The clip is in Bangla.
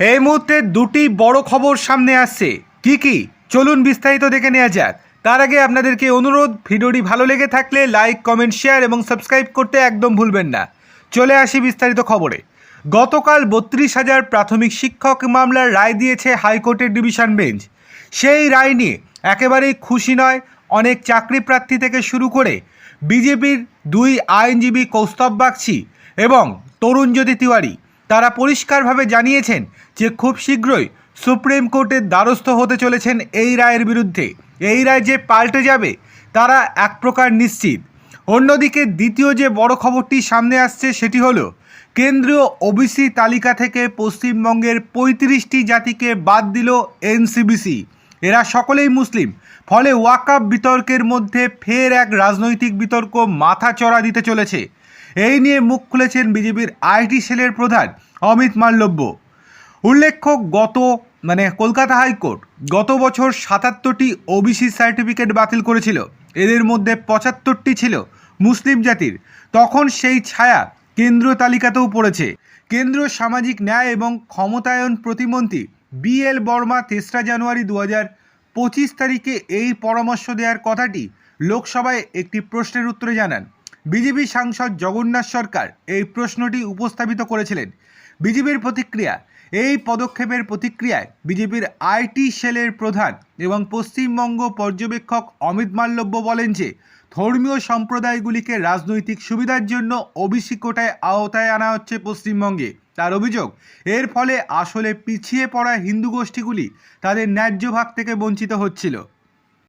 এই মুহূর্তে দুটি বড় খবর সামনে আসছে। কি কি? চলুন বিস্তারিত দেখে নেওয়া যাক। তার আগে আপনাদেরকে অনুরোধ, ভিডিওটি ভালো লেগে থাকলে লাইক, কমেন্ট, শেয়ার এবং সাবস্ক্রাইব করতে একদম ভুলবেন না। চলে আসি বিস্তারিত খবরে। গতকাল বত্রিশ হাজার প্রাথমিক শিক্ষক মামলার রায় দিয়েছে হাইকোর্টের ডিভিশন বেঞ্চ। সেই রায় নিয়ে একেবারেই খুশি নয় অনেক চাকরি প্রার্থী থেকে শুরু করে বিজেপির দুই আইনজীবী কৌস্তব বাগচি এবং তরুণজ্যোতি তিওয়ারি। তারা পরিষ্কারভাবে জানিয়েছেন যে খুব শীঘ্রই সুপ্রিম কোর্টের দ্বারস্থ হতে চলেছেন এই রায়ের বিরুদ্ধে। এই রায় যে পাল্টে যাবে, তারা এক প্রকার নিশ্চিত। অন্যদিকে দ্বিতীয় যে বড় খবরটি সামনে আসছে সেটি হলো, কেন্দ্রীয় ওবিসি তালিকা থেকে পশ্চিমবঙ্গের পঁয়ত্রিশটি জাতিকে বাদ দিল এনসিবিসি। এরা সকলেই মুসলিম। ফলে ওয়াকাব বিতর্কের মধ্যে ফের এক রাজনৈতিক বিতর্ক মাথা চড়া দিতে চলেছে। এই নিয়ে মুখ খুলেছেন বিজেপির আইটি সেলের প্রধান অমিত মাল্লব্য উল্লেখ্য, গত মানে কলকাতা হাইকোর্ট গত বছর সাতাত্তরটি ওবিসি সার্টিফিকেট বাতিল করেছিল। এদের মধ্যে পঁচাত্তরটি ছিল মুসলিম জাতির। তখন সেই ছায়া কেন্দ্র তালিকাতেও পড়েছে। কেন্দ্র সামাজিক ন্যায় এবং ক্ষমতায়ন প্রতিমন্ত্রী বি এল বর্মা তেসরা জানুয়ারি দু হাজার পঁচিশ তারিখে এই পরামর্শ দেওয়ার কথাটি লোকসভায় একটি প্রশ্নের উত্তরে জানান। বিজেপি সাংসদ জগন্নাথ সরকার এই প্রশ্নটি উপস্থাপিত করেছিলেন। বিজেপির প্রতিক্রিয়া। এই পদক্ষেপের প্রতিক্রিয়ায় বিজেপির আইটি সেলের প্রধান এবং পশ্চিমবঙ্গ পর্যবেক্ষক অমিত মাল্লব্য বলেন যে, ধর্মীয় সম্প্রদায়গুলিকে রাজনৈতিক সুবিধার জন্য ওবিসি কোটায় আওতায় আনা হচ্ছে পশ্চিমবঙ্গে। তার অভিযোগ, এর ফলে আসলে পিছিয়ে পড়া হিন্দু গোষ্ঠীগুলি তাদের ন্যায্য ভাগ থেকে বঞ্চিত হচ্ছিল।